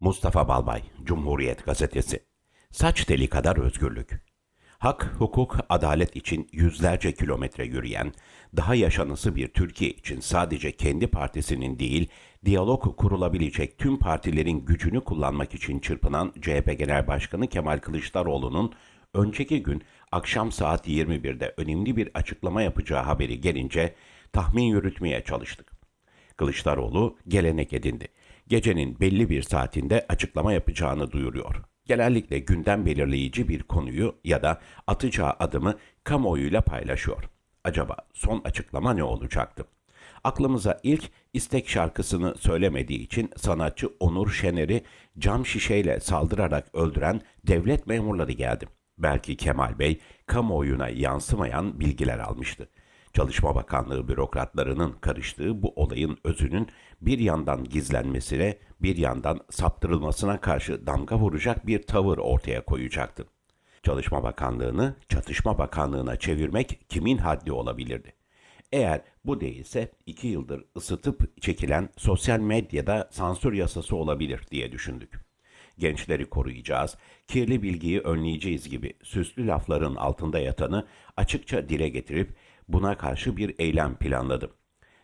Mustafa Balbay, Cumhuriyet Gazetesi. Saç teli kadar özgürlük. Hak, hukuk, adalet için yüzlerce kilometre yürüyen, daha yaşanısı bir Türkiye için sadece kendi partisinin değil, diyalog kurulabilecek tüm partilerin gücünü kullanmak için çırpınan CHP Genel Başkanı Kemal Kılıçdaroğlu'nun önceki gün akşam saat 21'de önemli bir açıklama yapacağı haberi gelince tahmin yürütmeye çalıştık. Kılıçdaroğlu gelenek edindi. Gecenin belli bir saatinde açıklama yapacağını duyuruyor. Genellikle gündem belirleyici bir konuyu ya da atacağı adımı kamuoyuyla paylaşıyor. Acaba son açıklama ne olacaktı? Aklımıza ilk istek şarkısını söylemediği için sanatçı Onur Şener'i cam şişeyle saldırarak öldüren devlet memurları geldi. Belki Kemal Bey kamuoyuna yansımayan bilgiler almıştı. Çalışma Bakanlığı bürokratlarının karıştığı bu olayın özünün bir yandan gizlenmesine, bir yandan saptırılmasına karşı damga vuracak bir tavır ortaya koyacaktı. Çalışma Bakanlığı'nı Çatışma Bakanlığı'na çevirmek kimin haddi olabilirdi? Eğer bu değilse iki yıldır ısıtıp çekilen sosyal medyada sansür yasası olabilir diye düşündük. Gençleri koruyacağız, kirli bilgiyi önleyeceğiz gibi süslü lafların altında yatanı açıkça dile getirip buna karşı bir eylem planladım.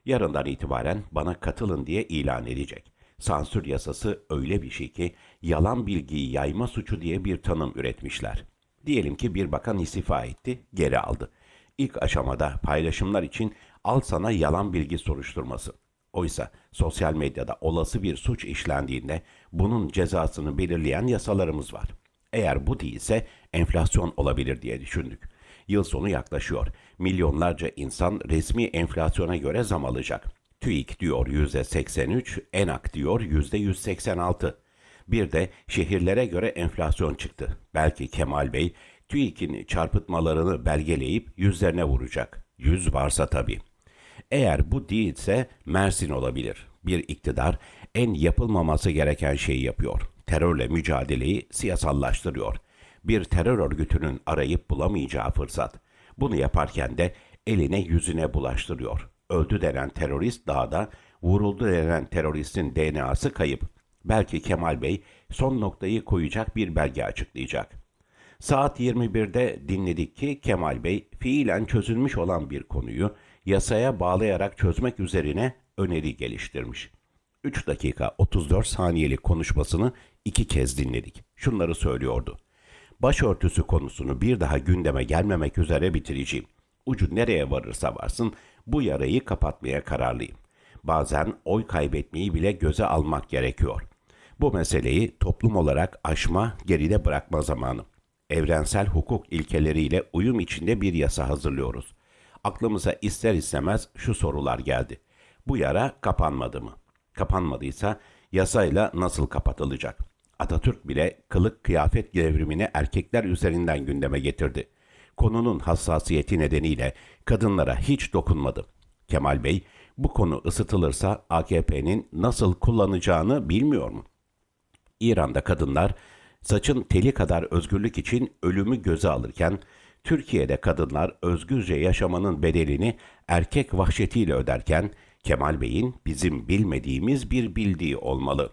Yarından itibaren bana katılın diye ilan edecek. Sansür yasası öyle bir şey ki yalan bilgiyi yayma suçu diye bir tanım üretmişler. Diyelim ki bir bakan istifa etti, geri aldı. İlk aşamada paylaşımlar için al sana yalan bilgi soruşturması. Oysa sosyal medyada olası bir suç işlendiğinde bunun cezasını belirleyen yasalarımız var. Eğer bu değilse enflasyon olabilir diye düşündük. Yıl sonu yaklaşıyor. Milyonlarca insan resmi enflasyona göre zam alacak. TÜİK diyor %83, ENAK diyor %186. Bir de şehirlere göre enflasyon çıktı. Belki Kemal Bey TÜİK'in çarpıtmalarını belgeleyip yüzlerine vuracak. Yüz varsa tabii. Eğer bu değilse Mersin olabilir. Bir iktidar en yapılmaması gereken şeyi yapıyor. Terörle mücadeleyi siyasallaştırıyor. Bir terör örgütünün arayıp bulamayacağı fırsat. Bunu yaparken de eline yüzüne bulaştırıyor. Öldü denen terörist dağda, vuruldu denen teröristin DNA'sı kayıp. Belki Kemal Bey son noktayı koyacak bir belge açıklayacak. Saat 21'de dinledik ki Kemal Bey fiilen çözülmüş olan bir konuyu yasaya bağlayarak çözmek üzerine öneri geliştirmiş. 3 dakika 34 saniyelik konuşmasını iki kez dinledik. Şunları söylüyordu. Başörtüsü konusunu bir daha gündeme gelmemek üzere bitireceğim. Ucu nereye varırsa varsın bu yarayı kapatmaya kararlıyım. Bazen oy kaybetmeyi bile göze almak gerekiyor. Bu meseleyi toplum olarak aşma, geride bırakma zamanı. Evrensel hukuk ilkeleriyle uyum içinde bir yasa hazırlıyoruz. Aklımıza ister istemez şu sorular geldi. Bu yara kapanmadı mı? Kapanmadıysa yasayla nasıl kapatılacak? Atatürk bile kılık kıyafet devrimini erkekler üzerinden gündeme getirdi. Konunun hassasiyeti nedeniyle kadınlara hiç dokunmadı. Kemal Bey bu konu ısıtılırsa AKP'nin nasıl kullanacağını bilmiyor mu? İran'da kadınlar saçın teli kadar özgürlük için ölümü göze alırken Türkiye'de kadınlar özgürce yaşamanın bedelini erkek vahşetiyle öderken Kemal Bey'in bizim bilmediğimiz bir bildiği olmalı.